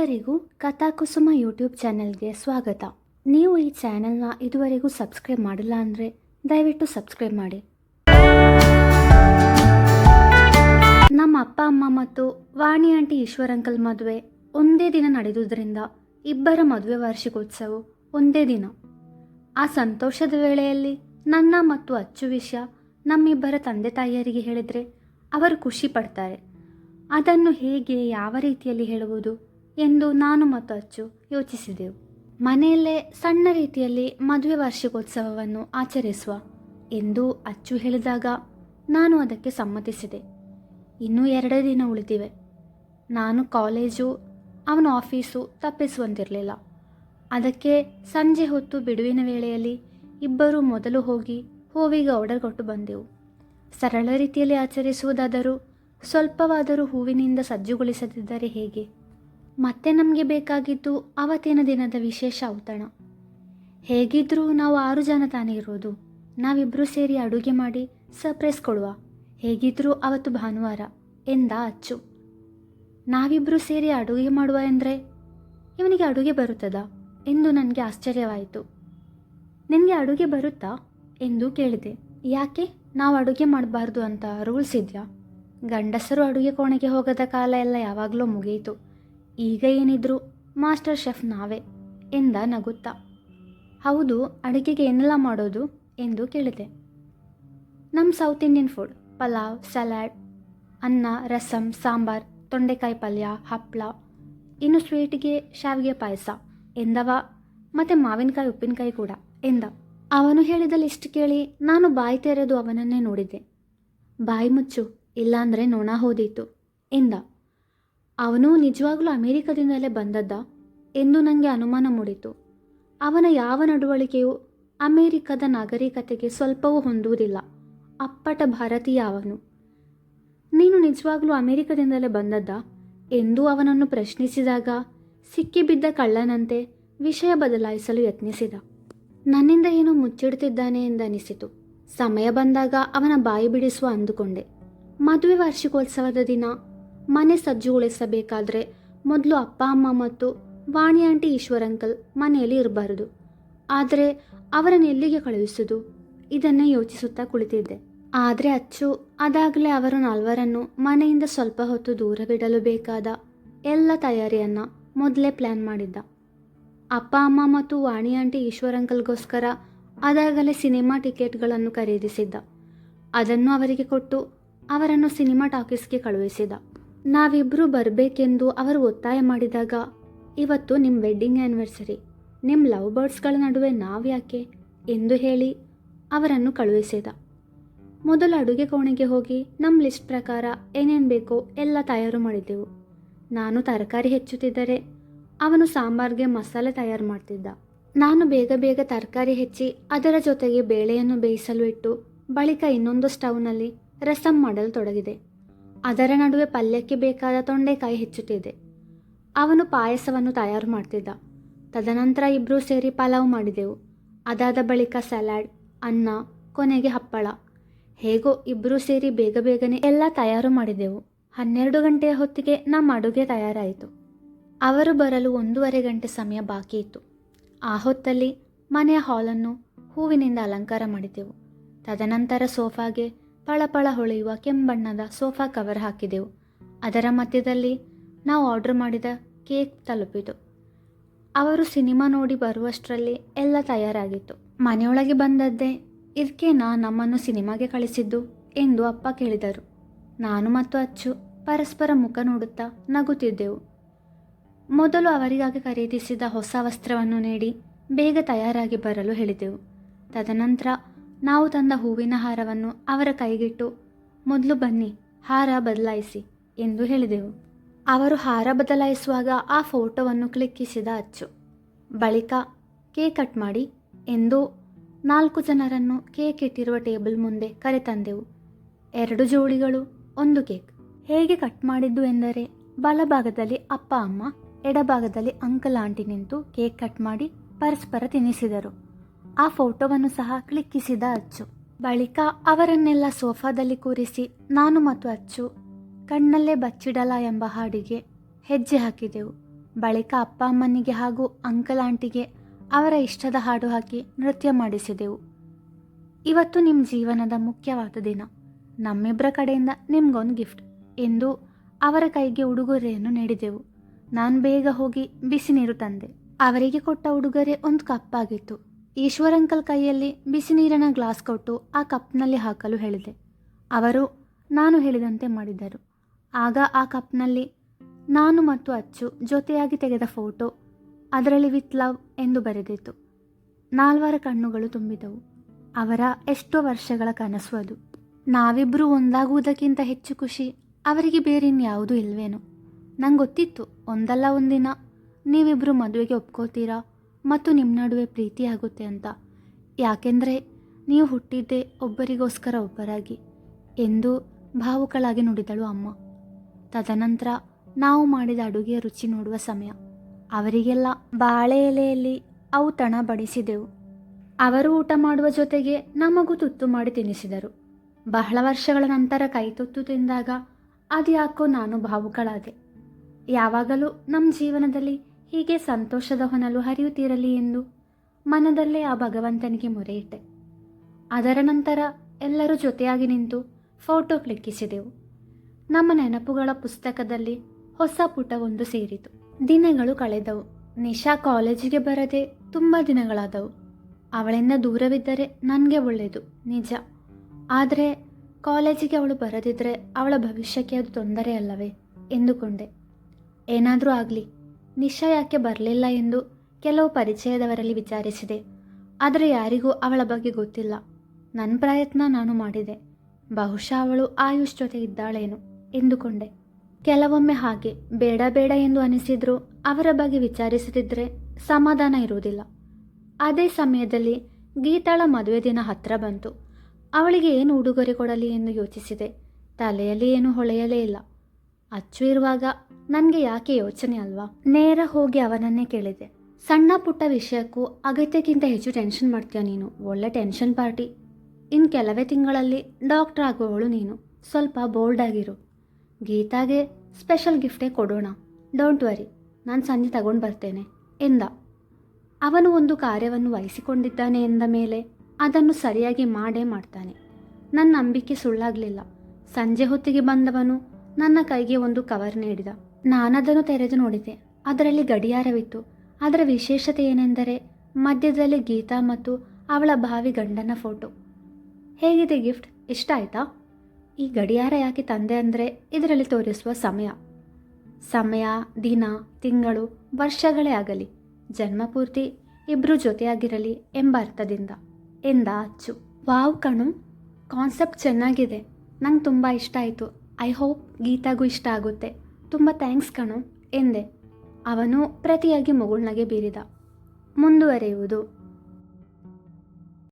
ಎಲ್ಲರಿಗೂ ಕಥಾಕುಸುಮ ಯೂಟ್ಯೂಬ್ ಚಾನೆಲ್ಗೆ ಸ್ವಾಗತ. ನೀವು ಈ ಚಾನೆಲ್ನ ಇದುವರೆಗೂ ಸಬ್ಸ್ಕ್ರೈಬ್ ಮಾಡಿಲ್ಲ ಅಂದರೆ ದಯವಿಟ್ಟು ಸಬ್ಸ್ಕ್ರೈಬ್ ಮಾಡಿ. ನಮ್ಮ ಅಪ್ಪ, ಅಮ್ಮ ಮತ್ತು ವಾಣಿ ಆಂಟಿ ಈಶ್ವರ್ ಅಂಕಲ್ ಮದುವೆ ಒಂದೇ ದಿನ ನಡೆದುದರಿಂದ ಇಬ್ಬರ ಮದುವೆ ವಾರ್ಷಿಕೋತ್ಸವ ಒಂದೇ ದಿನ. ಆ ಸಂತೋಷದ ವೇಳೆಯಲ್ಲಿ ನನ್ನ ಮತ್ತು ಅಚ್ಚು ವಿಷಯ ನಮ್ಮಿಬ್ಬರ ತಂದೆ ತಾಯಿಯರಿಗೆ ಹೇಳಿದರೆ ಅವರು ಖುಷಿ ಪಡ್ತಾರೆ. ಅದನ್ನು ಹೇಗೆ ಯಾವ ರೀತಿಯಲ್ಲಿ ಹೇಳುವುದು? ಎಂದು ನಾನು ಮತ್ತು ಅಚ್ಚು ಯೋಚಿಸಿದೆವು. ಮನೆಯಲ್ಲೇ ಸಣ್ಣ ರೀತಿಯಲ್ಲಿ ಮದುವೆ ವಾರ್ಷಿಕೋತ್ಸವವನ್ನು ಆಚರಿಸುವ ಎಂದು ಅಚ್ಚು ಹೇಳಿದಾಗ ನಾನು ಅದಕ್ಕೆ ಸಮ್ಮತಿಸಿದೆ. ಇನ್ನೂ ಎರಡೇ ದಿನ ಉಳಿದಿವೆ. ನಾನು ಕಾಲೇಜು, ಅವನ ಆಫೀಸು ತಪ್ಪಿಸುವಂತಿರಲಿಲ್ಲ. ಅದಕ್ಕೆ ಸಂಜೆ ಹೊತ್ತು ಬಿಡುವಿನ ವೇಳೆಯಲ್ಲಿ ಇಬ್ಬರು ಮೊದಲು ಹೋಗಿ ಹೂವಿಗೆ ಆರ್ಡರ್ ಕೊಟ್ಟು ಬಂದೆವು. ಸರಳ ರೀತಿಯಲ್ಲಿ ಆಚರಿಸುವುದಾದರೂ, ಸ್ವಲ್ಪವಾದರೂ ಹೂವಿನಿಂದ ಸಜ್ಜುಗೊಳಿಸದಿದ್ದರೆ ಹೇಗೆ? ಮತ್ತೆ ನಮಗೆ ಬೇಕಾಗಿದ್ದು ಅವತ್ತಿನ ದಿನದ ವಿಶೇಷ ಔತಣ. ಹೇಗಿದ್ರೂ ನಾವು ಆರು ಜನ ತಾನೇ ಇರೋದು. ನಾವಿಬ್ಬರೂ ಸೇರಿ ಅಡುಗೆ ಮಾಡಿ ಸರ್ಪ್ರೈಸ್ ಕೊಡುವ. ಹೇಗಿದ್ರೂ ಅವತ್ತು ಭಾನುವಾರ, ಎಂದ ಅಚ್ಚು. ನಾವಿಬ್ಬರೂ ಸೇರಿ ಅಡುಗೆ ಮಾಡುವ ಎಂದರೆ, ಇವನಿಗೆ ಅಡುಗೆ ಬರುತ್ತದಾ? ಎಂದು ನನಗೆ ಆಶ್ಚರ್ಯವಾಯಿತು. ನಿನಗೆ ಅಡುಗೆ ಬರುತ್ತಾ? ಎಂದು ಕೇಳಿದೆ. ಯಾಕೆ? ನಾವು ಅಡುಗೆ ಮಾಡಬಾರ್ದು ಅಂತ ರೂಲ್ಸ್ ಇದೆಯಾ? ಗಂಡಸರು ಅಡುಗೆ ಕೋಣೆಗೆ ಹೋಗದ ಕಾಲ ಎಲ್ಲ ಯಾವಾಗಲೂ ಮುಗಿಯಿತು ಈಗ ಏನಿದ್ರು ಮಾಸ್ಟರ್ ಶೆಫ್ ನಾವೇ ಎಂದ ನಗುತ್ತಾ. ಹೌದು, ಅಡುಗೆಗೆ ಏನೆಲ್ಲ ಮಾಡೋದು ಎಂದು ಕೇಳಿದೆ. ನಮ್ಮ south Indian food, pulao, salad, ಅನ್ನ, ರಸಂ, ಸಾಂಬಾರ್, ತೊಂಡೆಕಾಯಿ ಪಲ್ಯ ಹಪ್ಪಳ ಇನ್ನು ಸ್ವೀಟಿಗೆ ಶಾವಿಗೆ ಪಾಯಸ ಎಂದವ, ಮತ್ತು ಮಾವಿನಕಾಯಿ, ಉಪ್ಪಿನಕಾಯಿ ಕೂಡ ಎಂದ. ಅವನು ಹೇಳಿದ ಲಿಸ್ಟ್ ಕೇಳಿ ನಾನು ಬಾಯಿ ತೆರೆದು ಅವನನ್ನೇ ನೋಡಿದೆ ಬಾಯಿ ಮುಚ್ಚು, ಇಲ್ಲಾಂದರೆ ನೋಣ ಹೋದೀತು ಎಂದ. ಅವನು ನಿಜವಾಗ್ಲೂ ಅಮೆರಿಕದಿಂದಲೇ ಬಂದದ್ದ ಎಂದು ನನಗೆ ಅನುಮಾನ ಮೂಡಿತು. ಅವನ ಯಾವ ನಡವಳಿಕೆಯೂ ಅಮೆರಿಕದ ನಾಗರಿಕತೆಗೆ ಸ್ವಲ್ಪವೂ ಹೊಂದುವುದಿಲ್ಲ. ಅಪ್ಪಟ ಭಾರತೀಯ ಅವನು. ನೀನು ನಿಜವಾಗ್ಲೂ ಅಮೆರಿಕದಿಂದಲೇ ಬಂದದ್ದ ಎಂದು ಅವನನ್ನು ಪ್ರಶ್ನಿಸಿದಾಗ ಸಿಕ್ಕಿಬಿದ್ದ ಕಳ್ಳನಂತೆ ವಿಷಯ ಬದಲಾಯಿಸಲು ಯತ್ನಿಸಿದ. ನನ್ನಿಂದ ಏನೋ ಮುಚ್ಚಿಡುತ್ತಿದ್ದಾನೆ ಎಂದನಿಸಿತು. ಸಮಯ ಬಂದಾಗ ಅವನ ಬಾಯಿ ಬಿಡಿಸುವ ಅಂದುಕೊಂಡೆ. ಮದುವೆ ವಾರ್ಷಿಕೋತ್ಸವದ ದಿನ ಮನೆ ಸಜ್ಜುಗೊಳಿಸಬೇಕಾದ್ರೆ ಮೊದಲು ಅಪ್ಪ, ಅಮ್ಮ ಮತ್ತು ವಾಣಿ ಆಂಟಿ ಈಶ್ವರ್ ಅಂಕಲ್ ಮನೆಯಲ್ಲಿ ಇರಬಾರದು. ಆದರೆ ಅವರನ್ನು ಎಲ್ಲಿಗೆ ಕಳುಹಿಸುವುದು ಇದನ್ನೇ ಯೋಚಿಸುತ್ತಾ ಕುಳಿತಿದ್ದೆ. ಆದರೆ ಅಚ್ಚು, ಅದಾಗಲೇ ಅವರು ನಾಲ್ವರನ್ನು ಮನೆಯಿಂದ ಸ್ವಲ್ಪ ಹೊತ್ತು ದೂರವಿಡಲು ಬೇಕಾದ ಎಲ್ಲ ತಯಾರಿಯನ್ನು ಮೊದಲೇ ಪ್ಲ್ಯಾನ್ ಮಾಡಿದ್ದ. ಅಪ್ಪ, ಅಮ್ಮ ಮತ್ತು ವಾಣಿ ಆಂಟಿ ಈಶ್ವರ್ ಅಂಕಲ್ಗೋಸ್ಕರ ಅದಾಗಲೇ ಸಿನಿಮಾ ಟಿಕೆಟ್ಗಳನ್ನು ಖರೀದಿಸಿದ್ದ. ಅದನ್ನು ಅವರಿಗೆ ಕೊಟ್ಟು ಅವರನ್ನು ಸಿನಿಮಾ ಟಾಕೀಸ್ಗೆ ಕಳುಹಿಸಿದ. ನಾವಿಬ್ಬರು ಬರಬೇಕೆಂದು ಅವರು ಒತ್ತಾಯ ಮಾಡಿದಾಗ, ಇವತ್ತು ನಿಮ್ಮ ವೆಡ್ಡಿಂಗ್ ಆ್ಯನಿವರ್ಸರಿ ನಿಮ್ಮ ಲವ್ ಬರ್ಡ್ಸ್ಗಳ ನಡುವೆ ನಾವ್ಯಾಕೆ? ಎಂದು ಹೇಳಿ ಅವರನ್ನು ಕಳುಹಿಸಿದ. ಮೊದಲು ಅಡುಗೆ ಕೋಣೆಗೆ ಹೋಗಿ ನಮ್ಮ ಲಿಸ್ಟ್ ಪ್ರಕಾರ ಏನೇನು ಬೇಕೋ ಎಲ್ಲ ತಯಾರು ಮಾಡಿದ್ದೆವು. ನಾನು ತರಕಾರಿ ಹೆಚ್ಚುತ್ತಿದ್ದರೆ ಅವನು ಸಾಂಬಾರ್ಗೆ ಮಸಾಲೆ ತಯಾರು ಮಾಡ್ತಿದ್ದ. ನಾನು ಬೇಗ ಬೇಗ ತರಕಾರಿ ಹೆಚ್ಚಿ ಅದರ ಜೊತೆಗೆ ಬೇಳೆಯನ್ನು ಬೇಯಿಸಲು ಇಟ್ಟು, ಬಳಿಕ ಇನ್ನೊಂದು ಸ್ಟವ್ನಲ್ಲಿ ರಸಂ ಮಾಡಲು ತೊಡಗಿದೆ ಅದರ ನಡುವೆ ಪಲ್ಯಕ್ಕೆ ಬೇಕಾದ ತೊಂಡೆಕಾಯಿ ಹೆಚ್ಚುತ್ತಿದೆ. ಅವನು ಪಾಯಸವನ್ನು ತಯಾರು ಮಾಡ್ತಿದ್ದ. ತದನಂತರ ಇಬ್ಬರೂ ಸೇರಿ ಪಲಾವ್ ಮಾಡಿದೆವು. ಅದಾದ ಬಳಿಕ ಸಲಾಡ್, ಅನ್ನ, ಕೊನೆಗೆ ಹಪ್ಪಳ. ಹೇಗೋ ಇಬ್ಬರೂ ಸೇರಿ ಬೇಗ ಬೇಗನೆ ಎಲ್ಲ ತಯಾರು ಮಾಡಿದೆವು. ಹನ್ನೆರಡು ಗಂಟೆಯ ಹೊತ್ತಿಗೆ ನಮ್ಮ ಅಡುಗೆ ತಯಾರಾಯಿತು. ಅವರು ಬರಲು ಒಂದೂವರೆ ಗಂಟೆ ಸಮಯ ಬಾಕಿ ಇತ್ತು. ಆ ಹೊತ್ತಲ್ಲಿ ಮನೆಯ ಹಾಲನ್ನು ಹೂವಿನಿಂದ ಅಲಂಕಾರ ಮಾಡಿದೆವು. ತದನಂತರ ಸೋಫಾಗೆ ಪಳಪಳ ಹೊಳೆಯುವ ಕೆಂಬಣ್ಣದ ಸೋಫಾ ಕವರ್ ಹಾಕಿದೆವು. ಅದರ ಮಧ್ಯದಲ್ಲಿ ನಾವು ಆರ್ಡರ್ ಮಾಡಿದ ಕೇಕ್ ತಲುಪಿತು. ಅವರು ಸಿನಿಮಾ ನೋಡಿ ಬರುವಷ್ಟರಲ್ಲಿ ಎಲ್ಲ ತಯಾರಾಗಿತ್ತು. ಮನೆಯೊಳಗೆ ಬಂದದ್ದೇ ಇದಕ್ಕೇನಾ ನಮ್ಮನ್ನು ಸಿನಿಮಾಗೆ ಕಳಿಸಿದ್ದು ಎಂದು ಅಪ್ಪ ಕೇಳಿದರು. ನಾನು ಮತ್ತು ಅಚ್ಚು ಪರಸ್ಪರ ಮುಖ ನೋಡುತ್ತಾ ನಗುತ್ತಿದ್ದೆವು. ಮೊದಲು ಅವರಿಗಾಗಿ ಖರೀದಿಸಿದ ಹೊಸ ವಸ್ತ್ರವನ್ನು ನೀಡಿ ಬೇಗ ತಯಾರಾಗಿ ಬರಲು ಹೇಳಿದೆವು. ತದನಂತರ ನಾವು ತಂದ ಹೂವಿನ ಹಾರವನ್ನು ಅವರ ಕೈಗಿಟ್ಟು, ಮೊದಲು ಬನ್ನಿ, ಹಾರ ಬದಲಾಯಿಸಿ, ಎಂದು ಹೇಳಿದೆವು. ಅವರು ಹಾರ ಬದಲಾಯಿಸುವಾಗ ಆ ಫೋಟೋವನ್ನು ಕ್ಲಿಕ್ಕಿಸಿದ ಅಚ್ಚು. ಬಳಿಕ ಕೇಕ್ ಕಟ್ ಮಾಡಿ ಎಂದು ನಾಲ್ಕು ಜನರನ್ನು ಕೇಕ್ ಇಟ್ಟಿರುವ ಟೇಬಲ್ ಮುಂದೆ ಕರೆತಂದೆವು. ಎರಡು ಜೋಡಿಗಳು, ಒಂದು ಕೇಕ್. ಹೇಗೆ ಕಟ್ ಮಾಡಿದ್ದು ಎಂದರೆ, ಬಲಭಾಗದಲ್ಲಿ ಅಪ್ಪ, ಅಮ್ಮ, ಎಡಭಾಗದಲ್ಲಿ ಅಂಕಲ್, ಆಂಟಿ ನಿಂತು ಕೇಕ್ ಕಟ್ ಮಾಡಿ ಪರಸ್ಪರ ತಿನ್ನಿಸಿದರು. ಆ ಫೋಟೋವನ್ನು ಸಹ ಕ್ಲಿಕ್ಕಿಸಿದ ಅಚ್ಚು. ಬಳಿಕ ಅವರನ್ನೆಲ್ಲ ಸೋಫಾದಲ್ಲಿ ಕೂರಿಸಿ, ನಾನು ಮತ್ತು ಅಚ್ಚು ಕಣ್ಣಲ್ಲೇ ಬಚ್ಚಿಡಲ ಎಂಬ ಹಾಡಿಗೆ ಹೆಜ್ಜೆ ಹಾಕಿದೆವು. ಬಳಿಕ ಅಪ್ಪ ಅಮ್ಮನಿಗೆ ಹಾಗೂ ಅಂಕಲ್ ಆಂಟಿಗೆ ಅವರ ಇಷ್ಟದ ಹಾಡು ಹಾಕಿ ನೃತ್ಯ ಮಾಡಿಸಿದೆವು. ಇವತ್ತು ನಿಮ್ಮ ಜೀವನದ ಮುಖ್ಯವಾದ ದಿನ. ನಮ್ಮಿಬ್ಬರ ಕಡೆಯಿಂದ ನಿಮ್ಗೊಂದು ಗಿಫ್ಟ್ ಎಂದು ಅವರ ಕೈಗೆ ಉಡುಗೊರೆಯನ್ನು ನೀಡಿದೆವು. ನಾನು ಬೇಗ ಹೋಗಿ ಬಿಸಿ ನೀರು ತಂದೆ. ಅವರಿಗೆ ಕೊಟ್ಟ ಉಡುಗೊರೆ ಒಂದು ಕಪ್ ಆಗಿತ್ತು ಈಶ್ವರ್ ಅಂಕಲ್ ಕೈಯಲ್ಲಿ ಬಿಸಿ ನೀರಿನ ಗ್ಲಾಸ್ ಕೊಟ್ಟು ಆ ಕಪ್ನಲ್ಲಿ ಹಾಕಲು ಹೇಳಿದೆ. ಅವರು, ನಾನು ಹೇಳಿದಂತೆ ಮಾಡಿದರು ಆಗ ಆ ಕಪ್ನಲ್ಲಿ ನಾನು ಮತ್ತು ಅಚ್ಚು ಜೊತೆಯಾಗಿ ತೆಗೆದ ಫೋಟೋ ಅದರಲ್ಲಿ ವಿತ್ ಲವ್ ಎಂದು ಬರೆದಿತ್ತು. ನಾಲ್ವರ ಕಣ್ಣುಗಳು ತುಂಬಿದವು. ಅವರ ಎಷ್ಟೋ ವರ್ಷಗಳ ಕನಸು ಅದು. ನಾವಿಬ್ಬರೂ ಒಂದಾಗುವುದಕ್ಕಿಂತ ಹೆಚ್ಚು ಖುಷಿ ಅವರಿಗೆ ಬೇರೆ ಇನ್ಯಾವುದೂ ಇಲ್ವೇನೋ. ಗೊತ್ತಿತ್ತು ಒಂದಲ್ಲ ಒಂದಿನ ನೀವಿಬ್ಬರು ಮದುವೆಗೆ ಒಪ್ಕೋತೀರಾ? ಮತ್ತು ನಿಮ್ಮ ನಡುವೆ ಪ್ರೀತಿ ಆಗುತ್ತೆ ಅಂತ. ಯಾಕೆಂದರೆ ನೀವು ಹುಟ್ಟಿದ್ದೆ ಒಬ್ಬರಿಗೋಸ್ಕರ ಒಬ್ಬರಾಗಿ, ಎಂದು ಭಾವುಕಳಾಗಿ ನುಡಿದಳು ಅಮ್ಮ. ತದನಂತರ ನಾವು ಮಾಡಿದ ಅಡುಗೆಯ ರುಚಿ ನೋಡುವ ಸಮಯ. ಅವರಿಗೆಲ್ಲ ಬಾಳೆ ಎಲೆಯಲ್ಲಿ ಔತಣ ಬಡಿಸಿದೆವು. ಅವರು ಊಟ ಮಾಡುವ ಜೊತೆಗೆ ನಮಗೂ ತುತ್ತು ಮಾಡಿ ತಿನ್ನಿಸಿದರು. ಬಹಳ ವರ್ಷಗಳ ನಂತರ ಕೈ ತುತ್ತು ತಿಂದಾಗ ಅದ್ಯಾಕೋ ನಾನು ಭಾವುಕಳಾದೆ. ಯಾವಾಗಲೂ ನಮ್ಮ ಜೀವನದಲ್ಲಿ ಹೀಗೆ ಸಂತೋಷದ ಹೊನಲು ಹರಿಯುತ್ತಿರಲಿ ಎಂದು ಮನದಲ್ಲೇ ಆ ಭಗವಂತನಿಗೆ ಮೊರೆಯಿಟ್ಟೆ. ಅದರ ನಂತರ ಎಲ್ಲರೂ ಜೊತೆಯಾಗಿ ನಿಂತು ಫೋಟೋ ಕ್ಲಿಕ್ಕಿಸಿದೆವು. ನಮ್ಮ ನೆನಪುಗಳ ಪುಸ್ತಕದಲ್ಲಿ ಹೊಸ ಪುಟವೊಂದು ಸೇರಿತು. ದಿನಗಳು ಕಳೆದವು. ನಿಶಾ ಕಾಲೇಜಿಗೆ ಬರದೆ ತುಂಬ ದಿನಗಳಾದವು. ಅವಳಿಂದ ದೂರವಿದ್ದರೆ ನನಗೆ ಒಳ್ಳೆಯದು, ನಿಜ. ಆದರೆ ಕಾಲೇಜಿಗೆ ಅವಳು ಬರದಿದ್ದರೆ ಅವಳ ಭವಿಷ್ಯಕ್ಕೆ ಅದು ತೊಂದರೆ ಅಲ್ಲವೇ? ಎಂದುಕೊಂಡೆ. ಏನಾದರೂ ಆಗಲಿ. ನಿಶಾ ಯಾಕೆ ಬರಲಿಲ್ಲ ಎಂದು ಕೆಲವು ಪರಿಚಯದವರಲ್ಲಿ ವಿಚಾರಿಸಿದೆ. ಆದರೆ ಯಾರಿಗೂ ಅವಳ ಬಗ್ಗೆ ಗೊತ್ತಿಲ್ಲ. ನನ್ನ ಪ್ರಯತ್ನ ನಾನು ಮಾಡಿದೆ. ಬಹುಶಃ ಅವಳು ಆಯುಷ್ ಜೊತೆ ಇದ್ದಾಳೇನು ಎಂದುಕೊಂಡೆ. ಕೆಲವೊಮ್ಮೆ ಹಾಗೆ ಬೇಡ ಬೇಡ ಎಂದು ಅನಿಸಿದ್ರೂ ಅವರ ಬಗ್ಗೆ ವಿಚಾರಿಸದಿದ್ದರೆ ಸಮಾಧಾನ ಇರುವುದಿಲ್ಲ. ಅದೇ ಸಮಯದಲ್ಲಿ ಗೀತಾಳ ಮದುವೆ ದಿನ ಹತ್ರ ಬಂತು. ಅವಳಿಗೆ ಏನು ಉಡುಗೊರೆ ಕೊಡಲಿ ಎಂದು ಯೋಚಿಸಿದೆ. ತಲೆಯಲ್ಲಿ ಏನು ಹೊಳೆಯಲೇ ಇಲ್ಲ. ಅಚ್ಚು ಇರುವಾಗ ನನಗೆ ಯಾಕೆ ಯೋಚನೆ ಅಲ್ವಾ? ನೇರ ಹೋಗಿ ಅವನನ್ನೇ ಕೇಳಿದೆ. ಸಣ್ಣ ಪುಟ್ಟ ವಿಷಯಕ್ಕೂ ಅಗತ್ಯಕ್ಕಿಂತ ಹೆಚ್ಚು ಟೆನ್ಷನ್ ಮಾಡ್ತೀಯ ನೀನು? ಒಳ್ಳೆ ಟೆನ್ಷನ್ ಪಾರ್ಟಿ ಇನ್ನು ಕೆಲವೇ ತಿಂಗಳಲ್ಲಿ ಡಾಕ್ಟರ್ ಆಗುವವಳು ನೀನು. ಸ್ವಲ್ಪ ಬೋಲ್ಡ್ ಆಗಿರು. ಗೀತಾಗೆ ಸ್ಪೆಷಲ್ ಗಿಫ್ಟೇ ಕೊಡೋಣ. ಡೋಂಟ್ ವರಿ ನಾನು ಸಂಜೆ ತಗೊಂಡು ಬರ್ತೇನೆ. ಎಂದ. ಅವನು ಒಂದು ಕಾರ್ಯವನ್ನು ವಹಿಸಿಕೊಂಡಿದ್ದಾನೆ ಎಂದ ಮೇಲೆ ಅದನ್ನು ಸರಿಯಾಗಿ ಮಾಡೇ ಮಾಡ್ತಾನೆ. ನನ್ನ ನಂಬಿಕೆ ಸುಳ್ಳಾಗಲಿಲ್ಲ. ಸಂಜೆ ಹೊತ್ತಿಗೆ ಬಂದವನು ನನ್ನ ಕೈಗೆ ಒಂದು ಕವರ್ ನೀಡಿದ. ನಾನದನ್ನು ತೆರೆದು ನೋಡಿದೆ. ಅದರಲ್ಲಿ ಗಡಿಯಾರವಿತ್ತು. ಅದರ ವಿಶೇಷತೆ ಏನೆಂದರೆ, ಮಧ್ಯದಲ್ಲಿ ಗೀತಾ ಮತ್ತು ಅವಳ ಭಾವಿ ಗಂಡನ ಫೋಟೋ. ಹೇಗಿದೆ ಗಿಫ್ಟ್? ಇಷ್ಟ ಆಯ್ತಾ? ಈ ಗಡಿಯಾರ ಯಾಕೆ ತಂದೆ ಅಂದರೆ ಇದರಲ್ಲಿ ತೋರಿಸುವ ಸಮಯ. ಸಮಯ, ದಿನ, ತಿಂಗಳು, ವರ್ಷಗಳೇ ಆಗಲಿ. ಜನ್ಮಪೂರ್ತಿ ಇಬ್ಬರು ಜೊತೆಯಾಗಿರಲಿ ಎಂಬ ಅರ್ಥದಿಂದ. ಎಂದ ಅಚ್ಚು. ವಾವ್ ಕಣು. ಕಾನ್ಸೆಪ್ಟ್ ಚೆನ್ನಾಗಿದೆ. ನಂಗೆ ತುಂಬ ಇಷ್ಟ ಆಯಿತು. ಐ ಹೋಪ್ ಗೀತಾಗೂ ಇಷ್ಟ ಆಗುತ್ತೆ. ತುಂಬ ಥ್ಯಾಂಕ್ಸ್ ಕಣೋ ಎಂದೆ. ಅವನು ಪ್ರತಿಯಾಗಿ ಮಗುಳ್ನಾಗೆ ಬೀರಿದ. ಮುಂದುವರೆಯುವುದು.